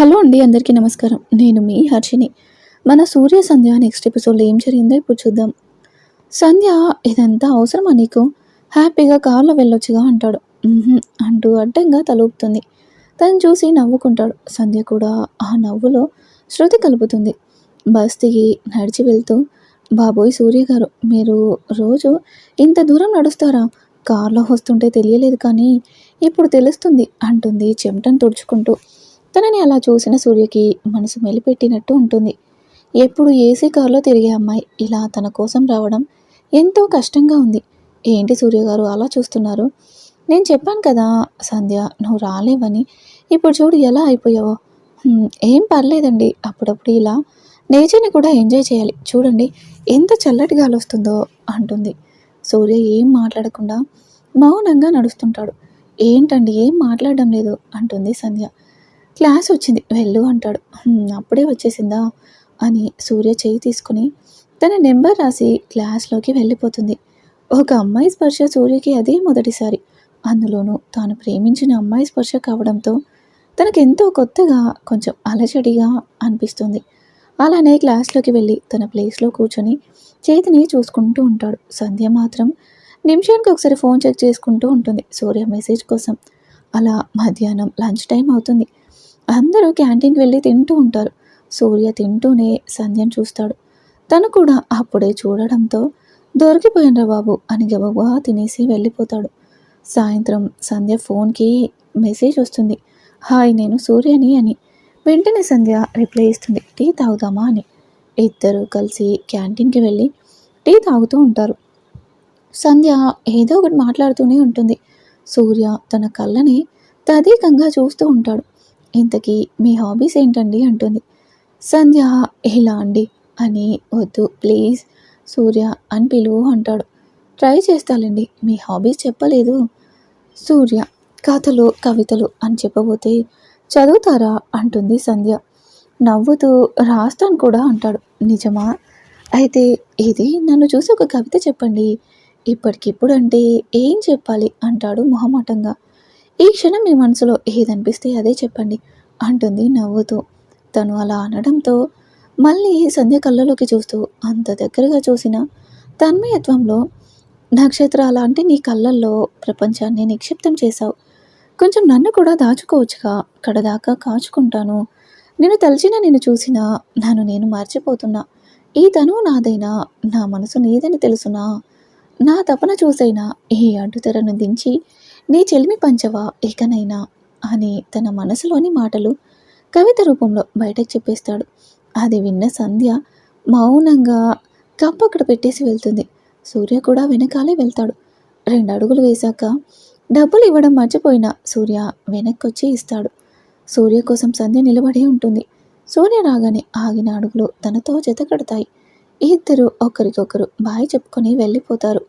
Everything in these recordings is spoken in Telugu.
హలో అండి అందరికీ నమస్కారం. నేను మీ హర్షిని మన సూర్య సంధ్య నెక్స్ట్ ఎపిసోడ్లో ఏం జరిగిందో ఇప్పుడు చూద్దాం. సంధ్య ఇదంతా అవసరమా నీకు? హ్యాపీగా కార్లో వెళ్ళొచ్చుగా అంటాడు. అంటూ అడ్డంగా తలూపుతుంది. తను చూసి నవ్వుకుంటాడు. సంధ్య కూడా ఆ నవ్వులో శృతి కలుపుతుంది. బస్ దిగి నడిచి వెళ్తూ బాబోయ్ సూర్య గారు మీరు రోజు ఇంత దూరం నడుస్తారా? కార్లో వస్తుంటే తెలియలేదు కానీ ఇప్పుడు తెలుస్తుంది అంటుంది చెమటను తుడుచుకుంటూ. తనని అలా చూసిన సూర్యకి మనసు మెలిపెట్టినట్టు ఉంటుంది. ఎప్పుడు ఏసీ కారులో తిరిగే అమ్మాయి ఇలా తన కోసం రావడం ఎంతో కష్టంగా ఉంది. ఏంటి సూర్య గారు అలా చూస్తున్నారు? నేను చెప్పాను కదా సంధ్య నువ్వు రాలేవని. ఇప్పుడు చూడు ఎలా అయిపోయావో. ఏం పర్లేదండి. అప్పుడప్పుడు ఇలా నేచర్ని కూడా ఎంజాయ్ చేయాలి. చూడండి ఎంత చల్లటి గాలి వస్తుందో అంటుంది. సూర్య ఏం మాట్లాడకుండా మౌనంగా నడుస్తుంటాడు. ఏంటండి ఏం మాట్లాడడం లేదు అంటుంది సంధ్య. క్లాస్ వచ్చింది. వెళ్ళు అంటాడు. అప్పుడే వచ్చేసిందా? అని సూర్య చేయి తీసుకుని తన నెంబర్ రాసి క్లాస్లోకి వెళ్ళిపోతుంది. ఒక అమ్మాయి స్పర్శ సూర్యకి అదే మొదటిసారి. అందులోనూ తాను ప్రేమించిన అమ్మాయి స్పర్శ కావడంతో తనకెంతో కొత్తగా కొంచెం అలచడిగా అనిపిస్తుంది. అలానే క్లాస్లోకి వెళ్ళి తన ప్లేస్లో కూర్చొని చేతిని చూసుకుంటూ ఉంటాడు. సంధ్య మాత్రం నిమిషానికి ఒకసారి ఫోన్ చెక్ చేసుకుంటూ ఉంటుంది. సూర్య మెసేజ్ కోసం. అలా మధ్యాహ్నం లంచ్ టైం అవుతుంది. అందరూ క్యాంటీన్కి వెళ్ళి తింటూ ఉంటారు. సూర్య తింటూనే సంధ్యను చూస్తాడు. తను కూడా అప్పుడే చూడడంతో దొరికిపోయినరా బాబు అని గబగబా తినేసి వెళ్ళిపోతాడు. సాయంత్రం సంధ్య ఫోన్కి మెసేజ్ వస్తుంది. హాయ్ నేను సూర్యని అని. వెంటనే సంధ్య రిప్లై ఇస్తుంది. టీ తాగుదామా అని. ఇద్దరు కలిసి క్యాంటీన్కి వెళ్ళి టీ తాగుతూ ఉంటారు. సంధ్య ఏదో ఒకటి మాట్లాడుతూనే ఉంటుంది. సూర్య తన కళ్ళని తదేకంగా చూస్తూ ఉంటాడు. ఇంతకీ మీ హాబీస్ ఏంటండి అంటుంది. సంధ్య ఇలా అండి? అని వద్దు ప్లీజ్ సూర్య అని పిలువు అంటాడు. ట్రై చేస్తాలండి మీ హాబీస్ చెప్పలేదు. సూర్య కథలు కవితలు అని చెప్పబోతే చదువుతారా? అంటుంది సంధ్య. నవ్వుతూ రాస్తాను కూడా అంటాడు. నిజమా? అయితే ఇది నన్ను చూసి ఒక కవిత చెప్పండి. ఇప్పటికిప్పుడు అంటే ఏం చెప్పాలి? అంటాడు మొహమాటంగా. ఈ క్షణం మీ మనసులో ఏదనిపిస్తే అదే చెప్పండి అంటుంది నవ్వుతూ. తను అలా అనడంతో మళ్ళీ సంధ్య కళ్ళలోకి చూస్తూ అంత దగ్గరగా చూసిన తన్మయత్వంలో నక్షత్రాల అంటే నీ కళ్ళల్లో ప్రపంచాన్ని నిక్షిప్తం చేశావు. కొంచెం నన్ను కూడా దాచుకోవచ్చుగా కడదాకా కాచుకుంటాను. నేను తలచిన నేను చూసినా నన్ను నేను మర్చిపోతున్నా. ఈ తను నాదైనా నా మనసు నీదని తెలుసునా? నా తపన చూసైనా ఈ అడ్డుతెరను దించి నీ చెలిమి పంచవా ఏకనైనా అని తన మనసులోని మాటలు కవిత రూపంలో బయటకు చెప్పేస్తాడు. అది విన్న సంధ్య మౌనంగా కప్పు అక్కడ పెట్టేసి వెళ్తుంది. సూర్య కూడా వెనకాలే వెళ్తాడు. రెండు అడుగులు వేశాక డబ్బులు ఇవ్వడం మర్చిపోయిన సూర్య వెనక్కొచ్చి ఇస్తాడు. సూర్య కోసం సంధ్య నిలబడి ఉంటుంది. సూర్య రాగానే ఆగిన అడుగులు తనతో జత కడతాయి ఇద్దరు ఒకరికొకరు బాయ్ చెప్పుకొని వెళ్ళిపోతారు.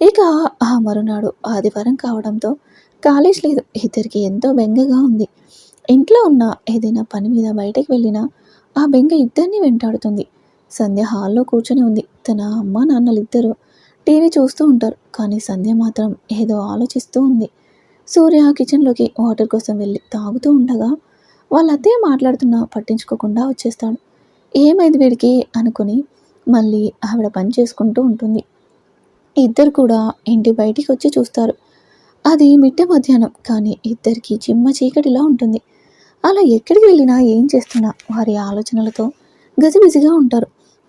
ఇక ఆ మరునాడు ఆదివారం కావడంతో కాలేజ్ లేదు. ఇద్దరికి ఎంతో బెంగగా ఉంది. ఇంట్లో ఉన్న ఏదైనా పని మీద బయటకు వెళ్ళినా ఆ బెంగ ఇద్దరిని వెంటాడుతుంది. సంధ్య హాల్లో కూర్చొని ఉంది. తన అమ్మ నాన్నలు ఇద్దరు టీవీ చూస్తూ ఉంటారు. కానీ సంధ్య మాత్రం ఏదో ఆలోచిస్తూ ఉంది. సూర్య కిచెన్లోకి వాటర్ కోసం వెళ్ళి తాగుతూ ఉండగా వాళ్ళ అత్తయ్య మాట్లాడుతున్నా పట్టించుకోకుండా వచ్చేస్తాడు. ఏమైంది వీడికి? అనుకుని మళ్ళీ ఆవిడ పని చేసుకుంటూ ఉంటుంది. ఇద్దరు కూడా ఇంటి బయటికి వచ్చి చూస్తారు. అది మిట్ట మధ్యాహ్నం కానీ ఇద్దరికి చిమ్మ చీకటిలా ఉంటుంది. అలా ఎక్కడికి వెళ్ళినా ఏం చేస్తున్నా వారి ఆలోచనలతో గజిబిజిగా ఉంటారు.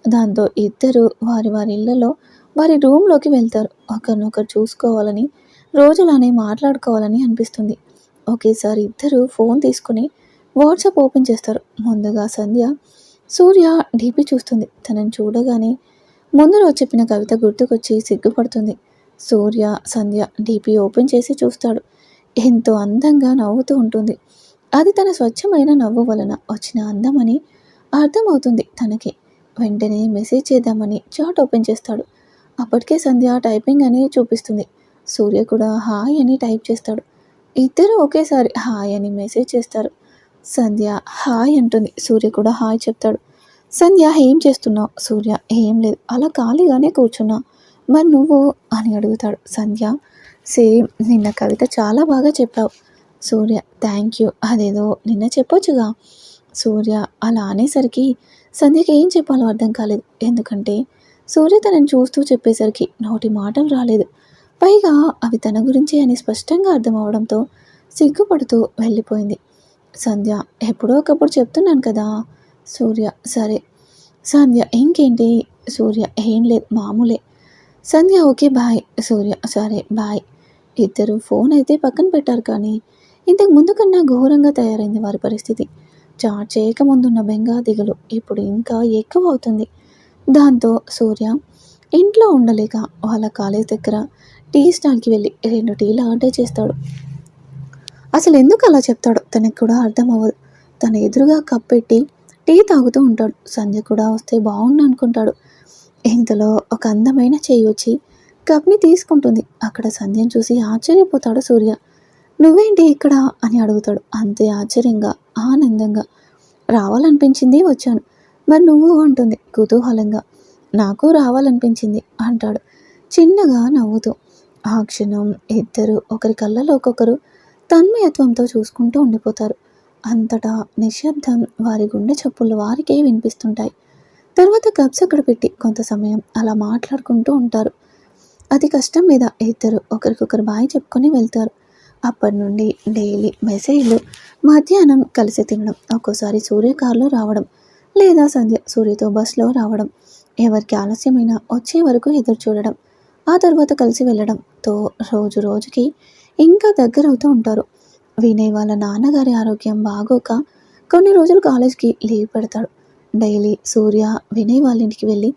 దాంతో ఇద్దరు వారి వారి ఇళ్ళలో వారి రూమ్లోకి వెళ్తారు. ఒకరినొకరు చూసుకోవాలని రోజులానే మాట్లాడుకోవాలని అనిపిస్తుంది. ఒకేసారి ఇద్దరు ఫోన్ తీసుకుని వాట్సాప్ ఓపెన్ చేస్తారు. ముందుగా సంధ్య సూర్య డీపీ చూస్తుంది. తనని చూడగానే ముందు రోజు చెప్పిన కవిత గుర్తుకొచ్చి సిగ్గుపడుతుంది. సూర్య సంధ్య డీపీ ఓపెన్ చేసి చూస్తాడు. ఎంతో అందంగా నవ్వుతూ ఉంటుంది. అది తన స్వచ్ఛమైన నవ్వు వలన వచ్చిన అందమని అర్థమవుతుంది తనకి. వెంటనే మెసేజ్ చేద్దామని చాట్ ఓపెన్ చేస్తాడు. అప్పటికే సంధ్య టైపింగ్ అని చూపిస్తుంది. సూర్య కూడా హాయ్ అని టైప్ చేస్తాడు. ఇద్దరు ఒకేసారి హాయ్ అని మెసేజ్ చేస్తారు. సంధ్య హాయ్ అంటుంది. సూర్య కూడా హాయ్ చెప్తాడు. సంధ్య ఏం చేస్తున్నావు? సూర్య ఏం లేదు. అలా ఖాళీగానే కూర్చున్నా. మరి నువ్వు? అని అడుగుతాడు సంధ్య. సేమ్ నిన్న కవిత చాలా బాగా చెప్పావు. Surya thank you. అదేదో నిన్న చెప్పొచ్చుగా. సూర్య అలా అనేసరికి సంధ్యకి ఏం చెప్పాలో అర్థం కాలేదు. ఎందుకంటే సూర్య తనని చూస్తూ చెప్పేసరికి నోటి మాటలు రాలేదు. పైగా అవి తన గురించే అని స్పష్టంగా అర్థం అవడంతో సిగ్గుపడుతూ వెళ్ళిపోయింది. సంధ్య ఎప్పుడో ఒకప్పుడు చెప్తున్నాను కదా సూర్య సరే. సంధ్య ఇంకేంటి? సూర్య ఏం లేదు మామూలే. సంధ్య ఓకే బాయ్. సూర్య సరే బాయ్. ఇద్దరు ఫోన్ అయితే పక్కన పెట్టారు కానీ ఇంతకు ముందు కన్నా ఘోరంగా తయారైంది వారి పరిస్థితి. చాట్ చేయకముందున్న బెంగా దిగులు ఇప్పుడు ఇంకా ఎక్కువ అవుతుంది. దాంతో సూర్య ఇంట్లో ఉండలేక వాళ్ళ కాలేజ్ దగ్గర టీ స్టాల్కి వెళ్ళి రెండు టీలు ఆర్డర్ చేస్తాడు. అసలు ఎందుకు అలా చెప్తాడో తనకి కూడా అర్థం అవ్వదు. తన ఎదురుగా కప్ పెట్టి టీ తాగుతూ ఉంటాడు. సంధ్య కూడా వస్తే బాగుండు అనుకుంటాడు. ఇంతలో ఒక అందమైన చేయి వచ్చి కప్ని తీసుకుంటుంది. అక్కడ సంధ్యను చూసి ఆశ్చర్యపోతాడు సూర్య. నువ్వేంటి ఇక్కడ? అని అడుగుతాడు. అంతే ఆశ్చర్యంగా ఆనందంగా. రావాలనిపించింది? వచ్చాను. మరి నువ్వు? అంటుంది కుతూహలంగా. నాకు రావాలనిపించింది? అంటాడు. చిన్నగా నవ్వుతూ. ఆ క్షణం ఇద్దరు ఒకరి కళ్ళలో ఒక్కొక్కరు తన్మయత్వంతో చూసుకుంటూ ఉండిపోతారు. అంతటా నిశ్శబ్దం వారి గుండె చప్పులు వారికే వినిపిస్తుంటాయి. తర్వాత కబ్స్ అక్కడ పెట్టి కొంత సమయం అలా మాట్లాడుకుంటూ ఉంటారు. అతి కష్టం మీద ఇద్దరు ఒకరికొకరు బాయ్ చెప్పుకొని వెళ్తారు. అప్పటి నుండి డైలీ మెసేజ్లు మధ్యాహ్నం కలిసి తినడం ఒక్కోసారి సూర్య కారులో రావడం లేదా సంధ్య సూర్యతో బస్సులో రావడం ఎవరికి ఆలస్యమైనా వచ్చే వరకు ఎదురు చూడడం ఆ తర్వాత కలిసి వెళ్ళడంతో రోజు రోజుకి ఇంకా దగ్గర అవుతూ ఉంటారు. వినయ్ వాళ్ళ నాన్నగారి ఆరోగ్యం బాగోక కొన్ని రోజులు కాలేజ్కి లీవ్ పెడతాడు. డైలీ సూర్య వినయ్ వాళ్ళ ఇంటికి వెళ్ళి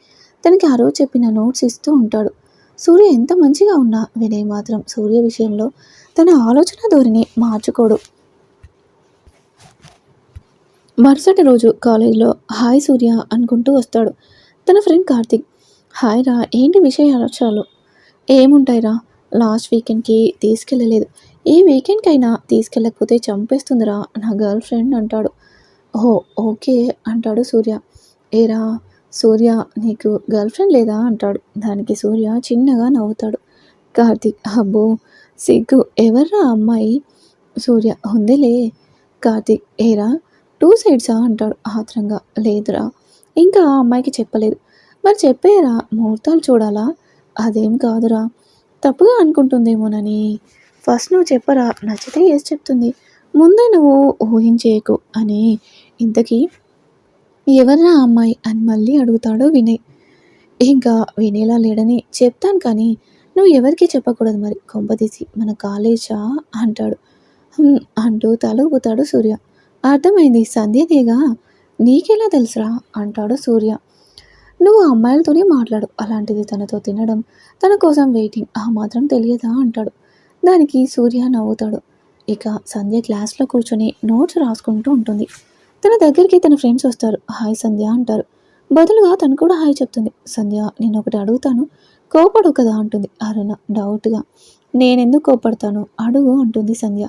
తనకి ఆ రోజు చెప్పిన నోట్స్ ఇస్తూ ఉంటాడు. సూర్య ఎంత మంచిగా ఉన్నా వినయ్ మాత్రం సూర్య విషయంలో తన ఆలోచన ధోరణి మార్చుకోడు. మరుసటి రోజు కాలేజీలో హాయ్ సూర్య అనుకుంటూ వస్తాడు. తన ఫ్రెండ్ కార్తిక్ హాయ్ రా ఏంటి విషయాలు? ఏముంటాయిరా? లాస్ట్ వీకెండ్కి తీసుకెళ్ళలేదు. ఈ వీకెండ్కైనా తీసుకెళ్ళకపోతే చంపేస్తుందిరా నా గర్ల్ ఫ్రెండ్ అంటాడు. ఓ ఓకే అంటాడు సూర్య. ఏరా సూర్య నీకు గర్ల్ ఫ్రెండ్ లేదా అంటాడు. దానికి సూర్య చిన్నగా నవ్వుతాడు. కార్తీక్ అబ్బో సిగ్గు. ఎవర్రా అమ్మాయి? సూర్య ఉందిలే. కార్తీక్ ఏరా టూ సైడ్సా అంటాడు ఆత్రంగా. లేదురా ఇంకా ఆ అమ్మాయికి చెప్పలేదు. మరి చెప్పేరా ముహూర్తాలు చూడాలా? అదేం కాదురా. తప్పుగా అనుకుంటుందేమోనని. ఫస్ట్ నువ్వు చెప్పరా నచ్చితే ఏసి చెప్తుంది. ముందే నువ్వు ఊహించేయకు అని ఇంతకీ ఎవర్రా అమ్మాయి అని మళ్ళీ అడుగుతాడు వినయ్. ఇంకా వినేలా లేడని చెప్తాను కానీ నువ్వు ఎవరికి చెప్పకూడదు మరి కొంపదీసి మన కాలేజా అంటాడు. అంటూ తలూపుతాడు సూర్య. అర్థమైంది సంధ్యదేగా నీకెలా తెలుసురా అంటాడు సూర్య. నువ్వు అమ్మాయిలతోనే మాట్లాడు అలాంటిది తనతో తినడం తన కోసం వెయిటింగ్ ఆ మాత్రం తెలియదా అంటాడు. దానికి సూర్య నవ్వుతాడు. ఇక సంధ్య క్లాస్లో కూర్చొని నోట్స్ రాసుకుంటూ ఉంటుంది. తన దగ్గరికి తన ఫ్రెండ్స్ వస్తారు. హాయ్ సంధ్య అంటారు. బదులుగా తను కూడా హాయ్ చెప్తుంది. సంధ్య నేను ఒకటి అడుగుతాను. కోపడు కదా అంటుంది అరుణ డౌట్గా. నేనెందుకు కోపడతాను? అడుగు అంటుంది సంధ్య.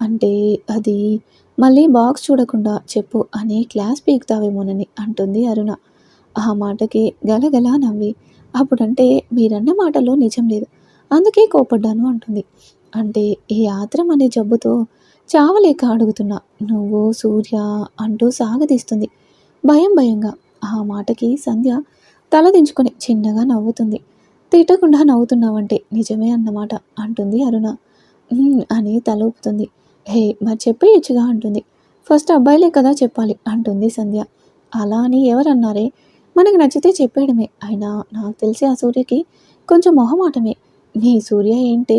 అంటే అది మళ్ళీ బాక్స్ చూడకుండా చెప్పు అని క్లాస్ పీకుతావేమోనని అంటుంది అరుణ. ఆ మాటకి గలగల నవ్వి. అప్పుడంటే మీరన్న మాటలో నిజం లేదు. అందుకే కోపడ్డాను అంటుంది. అంటే ఈ ఆత్రం అనే జబ్బుతో చావలేక అడుగుతున్నా. నువ్వు సూర్య అంటూ సాగదీస్తుంది. భయం భయంగా. ఆ మాటకి సంధ్య తలదించుకొని చిన్నగా నవ్వుతుంది. తిట్టకుండా నవ్వుతున్నావంటే నిజమే అన్నమాట అంటుంది అరుణ. అని తలూపుతుంది హే మరి చెప్పేయచ్చుగా అంటుంది. ఫస్ట్ అబ్బాయిలే కదా చెప్పాలి అంటుంది సంధ్య. అలా అని ఎవరన్నారే? మనకు నచ్చితే చెప్పేయడమే. అయినా నాకు తెలిసి ఆ సూర్యకి కొంచెం మొహమాటమే. నీ సూర్య ఏంటే?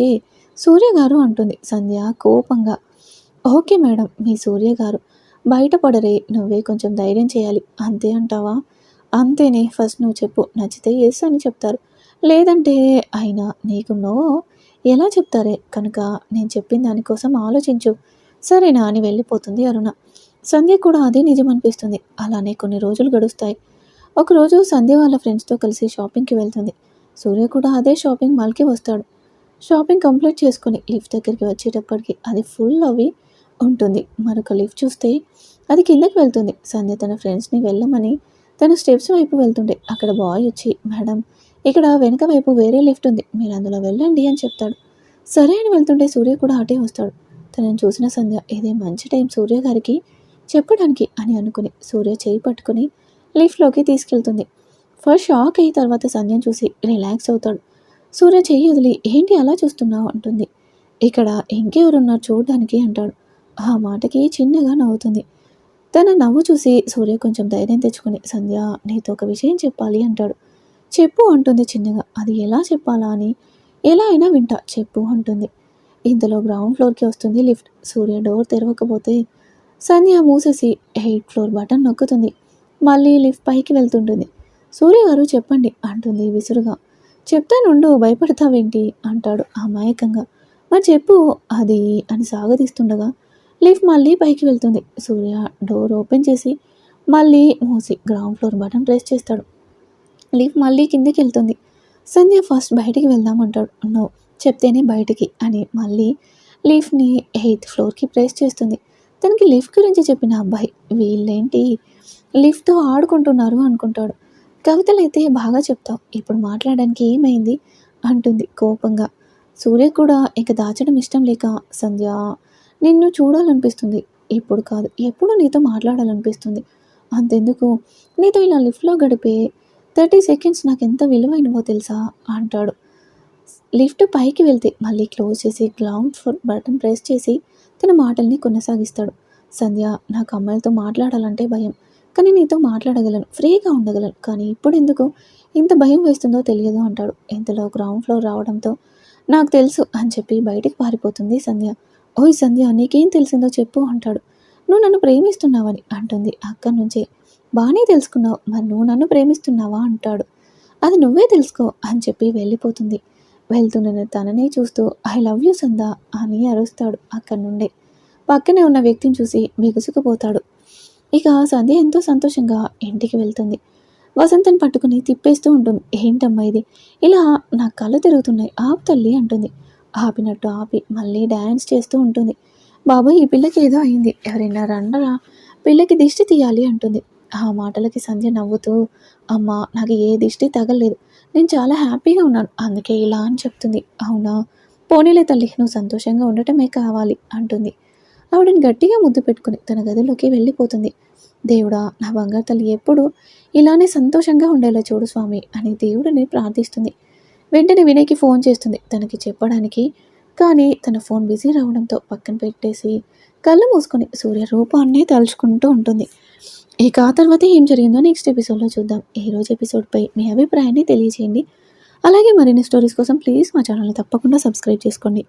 సూర్య గారు అంటుంది. సంధ్య కోపంగా ఓకే మేడం మీ సూర్య గారు. బయటపడరే నువ్వే కొంచెం ధైర్యం చేయాలి. అంతే అంటావా? అంతేనే ఫస్ట్ నువ్వు చెప్పు. నచ్చితే ఎస్ అని చెప్తారు. లేదంటే అయినా నీకు నో ఎలా చెప్తారే? కనుక నేను చెప్పిన దానికోసం ఆలోచించు. సరేనా అని వెళ్ళిపోతుంది అరుణ. సంధ్య కూడా అదే నిజం అనిపిస్తుంది. అలానే కొన్ని రోజులు గడుస్తాయి. ఒకరోజు సంధ్య వాళ్ళ ఫ్రెండ్స్తో కలిసి షాపింగ్కి వెళ్తుంది. సూర్య కూడా అదే షాపింగ్ మాల్కి వస్తాడు. షాపింగ్ కంప్లీట్ చేసుకొని లిఫ్ట్ దగ్గరికి వచ్చేటప్పటికి అది ఫుల్ అవి ఉంటుంది. మరొక లిఫ్ట్ చూస్తే అది కిందకి వెళ్తుంది. సంధ్య తన ఫ్రెండ్స్ని వెళ్ళమని తన స్టెప్స్ వైపు వెళ్తుండే అక్కడ బాయ్ వచ్చి మేడం ఇక్కడ వెనక వైపు వేరే లిఫ్ట్ ఉంది. మీరు అందులో వెళ్ళండి అని చెప్తాడు. సరే అని వెళ్తుంటే సూర్య కూడా అటే వస్తాడు. తనని చూసిన సంధ్య ఇదే మంచి టైం సూర్య గారికి చెప్పడానికి అని అనుకుని సూర్య చేయి పట్టుకుని లిఫ్ట్లోకి తీసుకెళ్తుంది. ఫస్ట్ షాక్ అయ్యి తర్వాత సంధ్యను చూసి రిలాక్స్ అవుతాడు. సూర్య చెయ్యి వదిలి ఏంటి అలా చూస్తున్నావు? అంటుంది. ఇక్కడ ఇంకెవరున్నారు చూడడానికి? అంటాడు. ఆ మాటకి చిన్నగా నవ్వుతుంది. తన నవ్వు చూసి సూర్య కొంచెం ధైర్యం తెచ్చుకుని సంధ్య నీతో ఒక విషయం చెప్పాలి అంటాడు. చెప్పు అంటుంది చిన్నగా. అది ఎలా చెప్పాలా అని? ఎలా అయినా వింటా చెప్పు అంటుంది. ఇంతలో గ్రౌండ్ ఫ్లోర్కి వస్తుంది లిఫ్ట్. సూర్య డోర్ తెరవకపోతే సంధ్య మూసేసి ఎయిట్ ఫ్లోర్ బటన్ నొక్కుతుంది. మళ్ళీ లిఫ్ట్ పైకి వెళ్తుంటుంది. సూర్య గారు చెప్పండి అంటుంది విసురుగా. చెప్తానుండు భయపడతావేంటి? అంటాడు అమాయకంగా. మరి చెప్పు అది అని సాగదీస్తుండగా లిఫ్ట్ మళ్ళీ పైకి వెళ్తుంది. సూర్య డోర్ ఓపెన్ చేసి మళ్ళీ మూసి గ్రౌండ్ ఫ్లోర్ బటన్ ప్రెస్ చేస్తాడు. లిఫ్ట్ మళ్ళీ కిందికి వెళ్తుంది. సంధ్య ఫస్ట్ బయటికి వెళ్దామంటాడు నో చెప్తేనే బయటికి అని మళ్ళీ లిఫ్ట్ని ఎయిత్ ఫ్లోర్కి ప్రెస్ చేస్తుంది. తనకి లిఫ్ట్ గురించి చెప్పిన అబ్బాయి వీళ్ళేంటి? లిఫ్ట్తో ఆడుకుంటున్నారు అనుకుంటాడు. కవితలు అయితే బాగా చెప్తావు. ఇప్పుడు మాట్లాడడానికి ఏమైంది? అంటుంది కోపంగా. సూర్య కూడా ఇక దాచడం ఇష్టం లేక సంధ్య నిన్ను చూడాలనిపిస్తుంది. ఇప్పుడు కాదు ఎప్పుడు నీతో మాట్లాడాలనిపిస్తుంది. అంతెందుకు? నీతో ఇలా లిఫ్ట్లో గడిపే థర్టీ సెకండ్స్ నాకు ఎంత విలువైనవో తెలుసా? అంటాడు. లిఫ్ట్ పైకి వెళ్తే మళ్ళీ క్లోజ్ చేసి గ్రౌండ్ ఫ్లోర్ బటన్ ప్రెస్ చేసి తన మాటల్ని కొనసాగిస్తాడు. సంధ్య నాకు అమ్మాయిలతో మాట్లాడాలంటే భయం. కానీ నీతో మాట్లాడగలను ఫ్రీగా ఉండగలను. కానీ ఇప్పుడు ఎందుకు ఇంత భయం వేస్తుందో తెలియదు అంటాడు. ఇంతలో గ్రౌండ్ ఫ్లోర్ రావడంతో నాకు తెలుసు అని చెప్పి బయటికి పారిపోతుంది సంధ్య. ఓయ్ సంధ్య నీకేం తెలిసిందో చెప్పు అంటాడు. నువ్వు నన్ను ప్రేమిస్తున్నావని అంటుంది. అక్కడి నుంచే. బాగానే తెలుసుకున్నావు మరి నువ్వు నన్ను ప్రేమిస్తున్నావా అంటాడు. అది నువ్వే తెలుసుకో అని చెప్పి వెళ్ళిపోతుంది. వెళ్తున్న తననే చూస్తూ ఐ లవ్ యూ సందా అని అరుస్తాడు అక్కడి నుండే. పక్కనే ఉన్న వ్యక్తిని చూసి బిగుసుకుపోతాడు. ఇక సంధ్య ఎంతో సంతోషంగా ఇంటికి వెళ్తుంది. వసంతని పట్టుకుని తిప్పేస్తూ ఉంటుంది. ఏంటమ్మా ఇది? ఇలా నా కళ్ళు తిరుగుతున్నాయి ఆపు తల్లి అంటుంది. ఆపినట్టు ఆపి మళ్ళీ డ్యాన్స్ చేస్తూ ఉంటుంది. బాబాయ్ ఈ పిల్లకి ఏదో అయింది. ఎవరైనా రండరా పిల్లకి దిష్టి తీయాలి అంటుంది. ఆ మాటలకి సంధ్య నవ్వుతూ అమ్మ నాకు ఏ దిష్టి తగలేదు. నేను చాలా హ్యాపీగా ఉన్నాను. అందుకే ఇలా అని చెప్తుంది. అవునా? పోనీలే తల్లి నువ్వు సంతోషంగా ఉండటమే కావాలి అంటుంది. ఆవిడని గట్టిగా ముద్దు పెట్టుకుని తన గదిలోకి వెళ్ళిపోతుంది. దేవుడా నా బంగారు తల్లి ఎప్పుడు ఇలానే సంతోషంగా ఉండేలా చూడు స్వామి అని దేవుడిని ప్రార్థిస్తుంది. వెంటనే వినయ్కి ఫోన్ చేస్తుంది. తనకి చెప్పడానికి కానీ తన ఫోన్ బిజీ రావడంతో పక్కన పెట్టేసి కళ్ళు మూసుకొని సూర్య రూపాన్ని తలుచుకుంటూ ఉంటుంది. ఇక ఆ తర్వాత ఏం జరిగిందో నెక్స్ట్ ఎపిసోడ్లో చూద్దాం. ఈ రోజు ఎపిసోడ్పై మీ అభిప్రాయాన్ని తెలియజేయండి. అలాగే మరిన్ని స్టోరీస్ కోసం ప్లీజ్ మా ఛానల్ని తప్పకుండా సబ్స్క్రైబ్ చేసుకోండి.